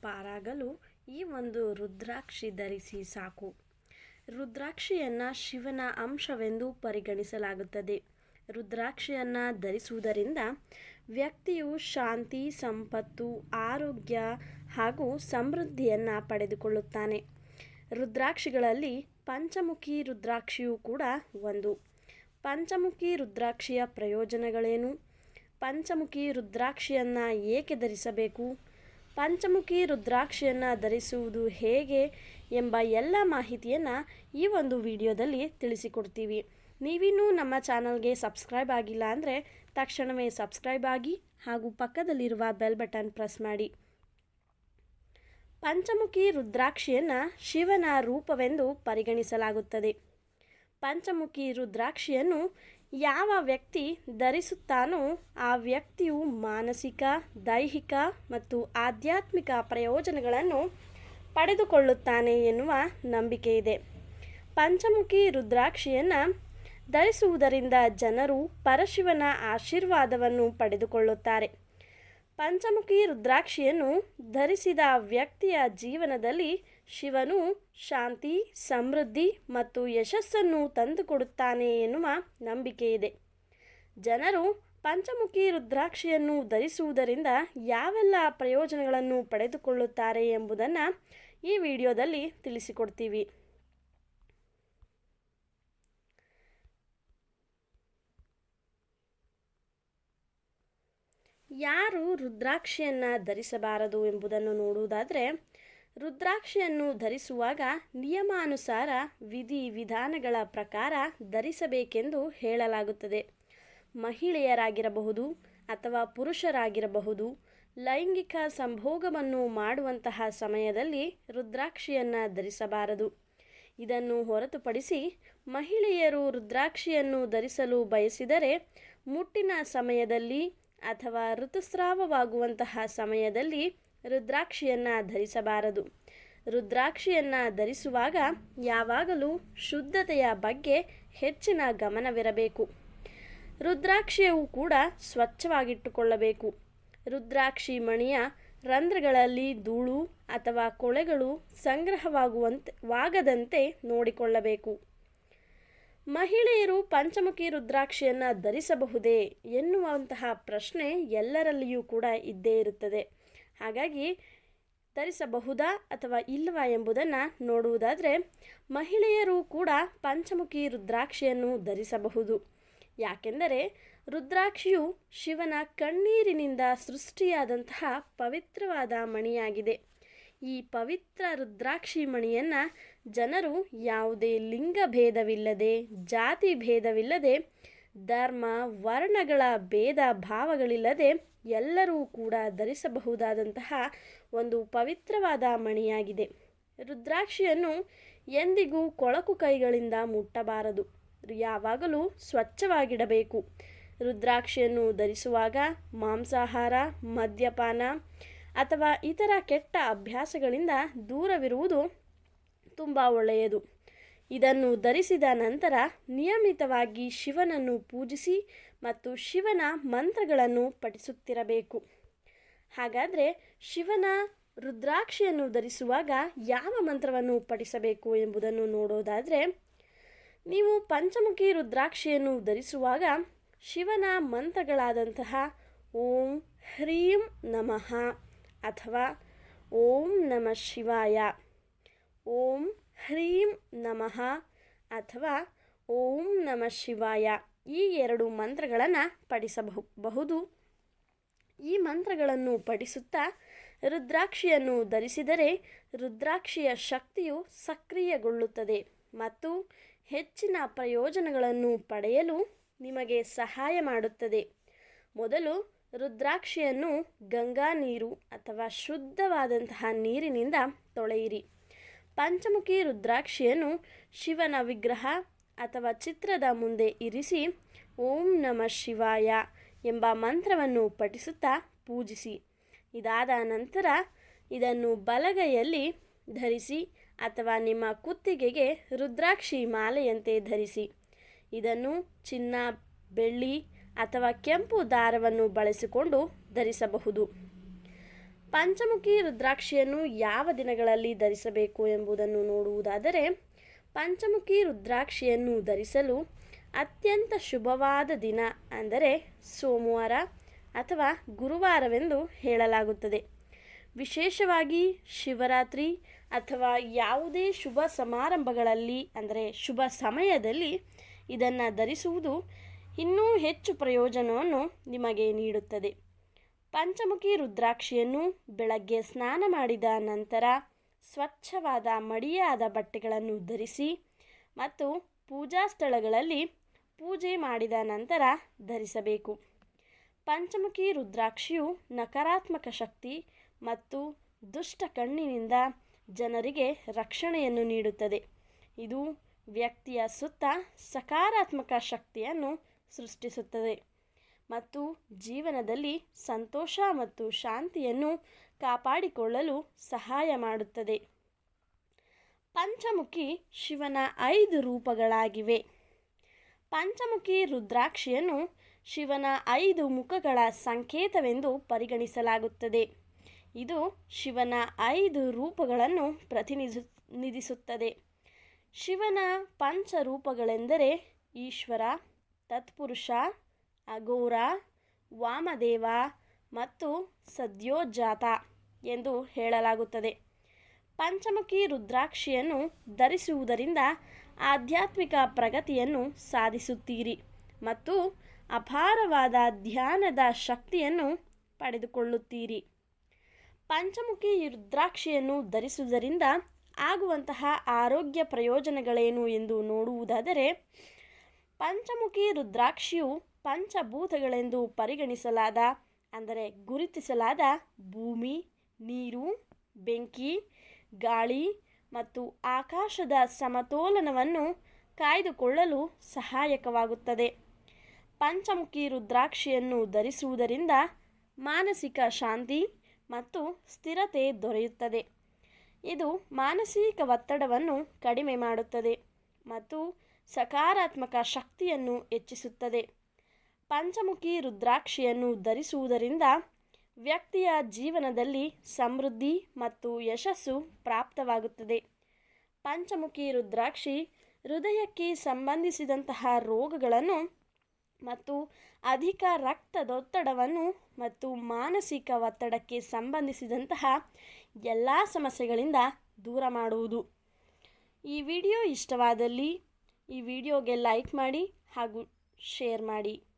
ಪಾರಾಗಲು ಈ ಒಂದು ರುದ್ರಾಕ್ಷಿ ಧರಿಸಿ ಸಾಕು. ರುದ್ರಾಕ್ಷಿಯನ್ನು ಶಿವನ ಅಂಶವೆಂದು ಪರಿಗಣಿಸಲಾಗುತ್ತದೆ. ರುದ್ರಾಕ್ಷಿಯನ್ನು ಧರಿಸುವುದರಿಂದ ವ್ಯಕ್ತಿಯು ಶಾಂತಿ, ಸಂಪತ್ತು, ಆರೋಗ್ಯ ಹಾಗೂ ಸಮೃದ್ಧಿಯನ್ನು ಪಡೆದುಕೊಳ್ಳುತ್ತಾನೆ. ರುದ್ರಾಕ್ಷಿಗಳಲ್ಲಿ ಪಂಚಮುಖಿ ರುದ್ರಾಕ್ಷಿಯೂ ಕೂಡ ಒಂದು. ಪಂಚಮುಖಿ ರುದ್ರಾಕ್ಷಿಯ ಪ್ರಯೋಜನಗಳೇನು? ಪಂಚಮುಖಿ ರುದ್ರಾಕ್ಷಿಯನ್ನು ಏಕೆ ಧರಿಸಬೇಕು? ಪಂಚಮುಖಿ ರುದ್ರಾಕ್ಷಿಯನ್ನು ಧರಿಸುವುದು ಹೇಗೆ ಎಂಬ ಎಲ್ಲ ಮಾಹಿತಿಯನ್ನು ಈ ಒಂದು ವಿಡಿಯೋದಲ್ಲಿ ತಿಳಿಸಿಕೊಡ್ತೀವಿ. ನೀವಿನ್ನೂ ನಮ್ಮ ಚಾನಲ್ಗೆ ಸಬ್ಸ್ಕ್ರೈಬ್ ಆಗಿಲ್ಲ ಅಂದರೆ ತಕ್ಷಣವೇ ಸಬ್ಸ್ಕ್ರೈಬ್ ಆಗಿ ಹಾಗೂ ಪಕ್ಕದಲ್ಲಿರುವ ಬೆಲ್ ಬಟನ್ ಪ್ರೆಸ್ ಮಾಡಿ. ಪಂಚಮುಖಿ ರುದ್ರಾಕ್ಷಿಯನ್ನು ಶಿವನ ರೂಪವೆಂದು ಪರಿಗಣಿಸಲಾಗುತ್ತದೆ. ಪಂಚಮುಖಿ ರುದ್ರಾಕ್ಷಿಯನ್ನು ಯಾವ ವ್ಯಕ್ತಿ ಧರಿಸುತ್ತಾನೋ ಆ ವ್ಯಕ್ತಿಯು ಮಾನಸಿಕ, ದೈಹಿಕ ಮತ್ತು ಆಧ್ಯಾತ್ಮಿಕ ಪ್ರಯೋಜನಗಳನ್ನು ಪಡೆದುಕೊಳ್ಳುತ್ತಾನೆ ಎನ್ನುವ ನಂಬಿಕೆ ಇದೆ. ಪಂಚಮುಖಿ ರುದ್ರಾಕ್ಷಿಯನ್ನು ಧರಿಸುವುದರಿಂದ ಜನರು ಪರಶಿವನ ಆಶೀರ್ವಾದವನ್ನು ಪಡೆದುಕೊಳ್ಳುತ್ತಾರೆ. ಪಂಚಮುಖಿ ರುದ್ರಾಕ್ಷಿಯನ್ನು ಧರಿಸಿದ ವ್ಯಕ್ತಿಯ ಜೀವನದಲ್ಲಿ ಶಿವನು ಶಾಂತಿ, ಸಮೃದ್ಧಿ ಮತ್ತು ಯಶಸ್ಸನ್ನು ತಂದುಕೊಡುತ್ತಾನೆ ಎನ್ನುವ ನಂಬಿಕೆ ಇದೆ. ಜನರು ಪಂಚಮುಖಿ ರುದ್ರಾಕ್ಷಿಯನ್ನು ಧರಿಸುವುದರಿಂದ ಯಾವೆಲ್ಲ ಪ್ರಯೋಜನಗಳನ್ನು ಪಡೆದುಕೊಳ್ಳುತ್ತಾರೆ ಎಂಬುದನ್ನು ಈ ವಿಡಿಯೋದಲ್ಲಿ ತಿಳಿಸಿಕೊಡ್ತೀವಿ. ಯಾರು ರುದ್ರಾಕ್ಷಿಯನ್ನು ಧರಿಸಬಾರದು ಎಂಬುದನ್ನು ನೋಡುವುದಾದರೆ ರುದ್ರಾಕ್ಷಿಯನ್ನು ಧರಿಸುವಾಗ ನಿಯಮಾನುಸಾರ ವಿಧಿ ವಿಧಾನಗಳ ಪ್ರಕಾರ ಧರಿಸಬೇಕೆಂದು ಹೇಳಲಾಗುತ್ತದೆ. ಮಹಿಳೆಯರಾಗಿರಬಹುದು ಅಥವಾ ಪುರುಷರಾಗಿರಬಹುದು, ಲೈಂಗಿಕ ಸಂಭೋಗವನ್ನು ಮಾಡುವಂತಹ ಸಮಯದಲ್ಲಿ ರುದ್ರಾಕ್ಷಿಯನ್ನು ಧರಿಸಬಾರದು. ಇದನ್ನು ಹೊರತುಪಡಿಸಿ ಮಹಿಳೆಯರು ರುದ್ರಾಕ್ಷಿಯನ್ನು ಧರಿಸಲು ಬಯಸಿದರೆ ಮುಟ್ಟಿನ ಸಮಯದಲ್ಲಿ ಅಥವಾ ಋತುಸ್ರಾವವಾಗುವಂತಹ ಸಮಯದಲ್ಲಿ ರುದ್ರಾಕ್ಷಿಯನ್ನು ಧರಿಸಬಾರದು. ರುದ್ರಾಕ್ಷಿಯನ್ನು ಧರಿಸುವಾಗ ಯಾವಾಗಲೂ ಶುದ್ಧತೆಯ ಬಗ್ಗೆ ಹೆಚ್ಚಿನ ಗಮನವಿರಬೇಕು. ರುದ್ರಾಕ್ಷಿಯವು ಕೂಡ ಸ್ವಚ್ಛವಾಗಿಟ್ಟುಕೊಳ್ಳಬೇಕು. ರುದ್ರಾಕ್ಷಿ ಮಣಿಯ ರಂಧ್ರಗಳಲ್ಲಿ ಧೂಳು ಅಥವಾ ಕೊಳೆಗಳು ಸಂಗ್ರಹವಾಗುವಂತೆ, ವಾಗದಂತೆ ನೋಡಿಕೊಳ್ಳಬೇಕು. ಮಹಿಳೆಯರು ಪಂಚಮುಖಿ ರುದ್ರಾಕ್ಷಿಯನ್ನು ಧರಿಸಬಹುದೇ ಎನ್ನುವಂತಹ ಪ್ರಶ್ನೆ ಎಲ್ಲರಲ್ಲಿಯೂ ಕೂಡ ಇದ್ದೇ ಇರುತ್ತದೆ. ಹಾಗಾಗಿ ಧರಿಸಬಹುದಾ ಅಥವಾ ಇಲ್ಲವಾ ಎಂಬುದನ್ನು ನೋಡುವುದಾದರೆ ಮಹಿಳೆಯರು ಕೂಡ ಪಂಚಮುಖಿ ರುದ್ರಾಕ್ಷಿಯನ್ನು ಧರಿಸಬಹುದು. ಯಾಕೆಂದರೆ ರುದ್ರಾಕ್ಷಿಯು ಶಿವನ ಕಣ್ಣೀರಿನಿಂದ ಸೃಷ್ಟಿಯಾದಂತಹ ಪವಿತ್ರವಾದ ಮಣಿಯಾಗಿದೆ. ಈ ಪವಿತ್ರ ರುದ್ರಾಕ್ಷಿ ಮಣಿಯನ್ನು ಜನರು ಯಾವುದೇ ಲಿಂಗ ಭೇದವಿಲ್ಲದೆ, ಜಾತಿ ಭೇದವಿಲ್ಲದೆ, ಧರ್ಮ, ವರ್ಣಗಳ ಭೇದ ಭಾವಗಳಿಲ್ಲದೆ ಎಲ್ಲರೂ ಕೂಡ ಧರಿಸಬಹುದಾದಂತಹ ಒಂದು ಪವಿತ್ರವಾದ ಮಣಿಯಾಗಿದೆ. ರುದ್ರಾಕ್ಷಿಯನ್ನು ಎಂದಿಗೂ ಕೊಳಕು ಕೈಗಳಿಂದ ಮುಟ್ಟಬಾರದು. ಯಾವಾಗಲೂ ಸ್ವಚ್ಛವಾಗಿಡಬೇಕು. ರುದ್ರಾಕ್ಷಿಯನ್ನು ಧರಿಸುವಾಗ ಮಾಂಸಾಹಾರ, ಮದ್ಯಪಾನ ಅಥವಾ ಇತರ ಕೆಟ್ಟ ಅಭ್ಯಾಸಗಳಿಂದ ದೂರವಿರುವುದು ತುಂಬ ಒಳ್ಳೆಯದು. ಇದನ್ನು ಧರಿಸಿದ ನಂತರ ನಿಯಮಿತವಾಗಿ ಶಿವನನ್ನು ಪೂಜಿಸಿ ಮತ್ತು ಶಿವನ ಮಂತ್ರಗಳನ್ನು ಪಠಿಸುತ್ತಿರಬೇಕು. ಹಾಗಾದರೆ ಶಿವನ ರುದ್ರಾಕ್ಷಿಯನ್ನು ಧರಿಸುವಾಗ ಯಾವ ಮಂತ್ರವನ್ನು ಪಠಿಸಬೇಕು ಎಂಬುದನ್ನು ನೋಡೋದಾದರೆ, ನೀವು ಪಂಚಮುಖಿ ರುದ್ರಾಕ್ಷಿಯನ್ನು ಧರಿಸುವಾಗ ಶಿವನ ಮಂತ್ರಗಳಾದಂತಹ ಓಂ ಹ್ರೀಂ ನಮಃ ಅಥವಾ ಓಂ ನಮ ಶಿವಾಯ, ಓಂ ಹ್ರೀಂ ನಮಃ ಅಥವಾ ಓಂ ನಮ ಶಿವಾಯ ಈ ಎರಡು ಮಂತ್ರಗಳನ್ನು ಪಠಿಸಬಹುದು ಈ ಮಂತ್ರಗಳನ್ನು ಪಠಿಸುತ್ತಾ ರುದ್ರಾಕ್ಷಿಯನ್ನು ಧರಿಸಿದರೆ ರುದ್ರಾಕ್ಷಿಯ ಶಕ್ತಿಯು ಸಕ್ರಿಯಗೊಳ್ಳುತ್ತದೆ ಮತ್ತು ಹೆಚ್ಚಿನ ಪ್ರಯೋಜನಗಳನ್ನು ಪಡೆಯಲು ನಿಮಗೆ ಸಹಾಯ ಮಾಡುತ್ತದೆ. ಮೊದಲು ರುದ್ರಾಕ್ಷಿಯನ್ನು ಗಂಗಾ ನೀರು ಅಥವಾ ಶುದ್ಧವಾದಂತಹ ನೀರಿನಿಂದ ತೊಳೆಯಿರಿ. ಪಂಚಮುಖಿ ರುದ್ರಾಕ್ಷಿಯನ್ನು ಶಿವನ ವಿಗ್ರಹ ಅಥವಾ ಚಿತ್ರದ ಮುಂದೆ ಇರಿಸಿ ಓಂ ನಮ ಶಿವಾಯ ಎಂಬ ಮಂತ್ರವನ್ನು ಪಠಿಸುತ್ತಾ ಪೂಜಿಸಿ. ಇದಾದ ನಂತರ ಇದನ್ನು ಬಲಗೈಯಲ್ಲಿ ಧರಿಸಿ ಅಥವಾ ನಿಮ್ಮ ಕುತ್ತಿಗೆಗೆ ರುದ್ರಾಕ್ಷಿ ಮಾಲೆಯಂತೆ ಧರಿಸಿ. ಇದನ್ನು ಚಿನ್ನ, ಬೆಳ್ಳಿ ಅಥವಾ ಕೆಂಪು ದಾರವನ್ನು ಬಳಸಿಕೊಂಡು ಧರಿಸಬಹುದು. ಪಂಚಮುಖಿ ರುದ್ರಾಕ್ಷಿಯನ್ನು ಯಾವ ದಿನಗಳಲ್ಲಿ ಧರಿಸಬೇಕು ಎಂಬುದನ್ನು ನೋಡುವುದಾದರೆ, ಪಂಚಮುಖಿ ರುದ್ರಾಕ್ಷಿಯನ್ನು ಧರಿಸಲು ಅತ್ಯಂತ ಶುಭವಾದ ದಿನ ಅಂದರೆ ಸೋಮವಾರ ಅಥವಾ ಗುರುವಾರವೆಂದು ಹೇಳಲಾಗುತ್ತದೆ. ವಿಶೇಷವಾಗಿ ಶಿವರಾತ್ರಿ ಅಥವಾ ಯಾವುದೇ ಶುಭ ಸಮಾರಂಭಗಳಲ್ಲಿ ಅಂದರೆ ಶುಭ ಸಮಯದಲ್ಲಿ ಇದನ್ನು ಧರಿಸುವುದು ಇನ್ನೂ ಹೆಚ್ಚು ಪ್ರಯೋಜನವನ್ನು ನಿಮಗೆ ನೀಡುತ್ತದೆ. ಪಂಚಮುಖಿ ರುದ್ರಾಕ್ಷಿಯನ್ನು ಬೆಳಗ್ಗೆ ಸ್ನಾನ ಮಾಡಿದ ನಂತರ ಸ್ವಚ್ಛವಾದ ಮಡಿಯಾದ ಬಟ್ಟೆಗಳನ್ನು ಧರಿಸಿ ಮತ್ತು ಪೂಜಾ ಸ್ಥಳಗಳಲ್ಲಿ ಪೂಜೆ ಮಾಡಿದ ನಂತರ ಧರಿಸಬೇಕು. ಪಂಚಮುಖಿ ರುದ್ರಾಕ್ಷಿಯು ನಕಾರಾತ್ಮಕ ಶಕ್ತಿ ಮತ್ತು ದುಷ್ಟ ಕಣ್ಣಿನಿಂದ ಜನರಿಗೆ ರಕ್ಷಣೆಯನ್ನು ನೀಡುತ್ತದೆ. ಇದು ವ್ಯಕ್ತಿಯ ಸುತ್ತ ಸಕಾರಾತ್ಮಕ ಶಕ್ತಿಯನ್ನು ಸೃಷ್ಟಿಸುತ್ತದೆ. ಮತ್ತು ಜೀವನದಲ್ಲಿ ಸಂತೋಷ ಮತ್ತು ಶಾಂತಿಯನ್ನು ಕಾಪಾಡಿಕೊಳ್ಳಲು ಸಹಾಯ ಮಾಡುತ್ತದೆ. ಪಂಚಮುಖಿ ಶಿವನ ಐದು ರೂಪಗಳಾಗಿವೆ. ಪಂಚಮುಖಿ ರುದ್ರಾಕ್ಷಿಯನ್ನು ಶಿವನ ಐದು ಮುಖಗಳ ಸಂಕೇತವೆಂದು ಪರಿಗಣಿಸಲಾಗುತ್ತದೆ. ಇದು ಶಿವನ ಐದು ರೂಪಗಳನ್ನು ಪ್ರತಿನಿಧಿಸುತ್ತದೆ ಶಿವನ ಪಂಚರೂಪಗಳೆಂದರೆ ಈಶ್ವರ, ತತ್ಪುರುಷ ಅಘೋರ, ವಾಮದೇವ ಮತ್ತು ಸದ್ಯೋಜಾತ ಎಂದು ಹೇಳಲಾಗುತ್ತದೆ. ಪಂಚಮುಖಿ ರುದ್ರಾಕ್ಷಿಯನ್ನು ಧರಿಸುವುದರಿಂದ ಆಧ್ಯಾತ್ಮಿಕ ಪ್ರಗತಿಯನ್ನು ಸಾಧಿಸುತ್ತೀರಿ ಮತ್ತು ಅಪಾರವಾದ ಧ್ಯಾನದ ಶಕ್ತಿಯನ್ನು ಪಡೆದುಕೊಳ್ಳುತ್ತೀರಿ. ಪಂಚಮುಖಿ ರುದ್ರಾಕ್ಷಿಯನ್ನು ಧರಿಸುವುದರಿಂದ ಆಗುವಂತಹ ಆರೋಗ್ಯ ಪ್ರಯೋಜನಗಳೇನು ಎಂದು ನೋಡುವುದಾದರೆ, ಪಂಚಮುಖಿ ರುದ್ರಾಕ್ಷಿಯು ಪಂಚಭೂತಗಳೆಂದು ಪರಿಗಣಿಸಲಾದ, ಅಂದರೆ ಗುರುತಿಸಲಾದ ಭೂಮಿ, ನೀರು, ಬೆಂಕಿ, ಗಾಳಿ ಮತ್ತು ಆಕಾಶದ ಸಮತೋಲನವನ್ನು ಕಾಯ್ದುಕೊಳ್ಳಲು ಸಹಾಯಕವಾಗುತ್ತದೆ. ಪಂಚಮುಖಿ ರುದ್ರಾಕ್ಷಿಯನ್ನು ಧರಿಸುವುದರಿಂದ ಮಾನಸಿಕ ಶಾಂತಿ ಮತ್ತು ಸ್ಥಿರತೆ ದೊರೆಯುತ್ತದೆ. ಇದು ಮಾನಸಿಕ ಒತ್ತಡವನ್ನು ಕಡಿಮೆ ಮಾಡುತ್ತದೆ ಮತ್ತು ಸಕಾರಾತ್ಮಕ ಶಕ್ತಿಯನ್ನು ಹೆಚ್ಚಿಸುತ್ತದೆ. ಪಂಚಮುಖಿ ರುದ್ರಾಕ್ಷಿಯನ್ನು ಧರಿಸುವುದರಿಂದ ವ್ಯಕ್ತಿಯ ಜೀವನದಲ್ಲಿ ಸಮೃದ್ಧಿ ಮತ್ತು ಯಶಸ್ಸು ಪ್ರಾಪ್ತವಾಗುತ್ತದೆ. ಪಂಚಮುಖಿ ರುದ್ರಾಕ್ಷಿ ಹೃದಯಕ್ಕೆ ಸಂಬಂಧಿಸಿದಂತಹ ರೋಗಗಳನ್ನು ಮತ್ತು ಅಧಿಕ ರಕ್ತದೊತ್ತಡವನ್ನು ಮತ್ತು ಮಾನಸಿಕ ಒತ್ತಡಕ್ಕೆ ಸಂಬಂಧಿಸಿದಂತಹ ಎಲ್ಲ ಸಮಸ್ಯೆಗಳಿಂದ ದೂರ ಮಾಡುವುದು. ಈ ವಿಡಿಯೋ ಇಷ್ಟವಾದಲ್ಲಿ ಈ ವಿಡಿಯೋಗೆ ಲೈಕ್ ಮಾಡಿ ಹಾಗೂ ಶೇರ್ ಮಾಡಿ.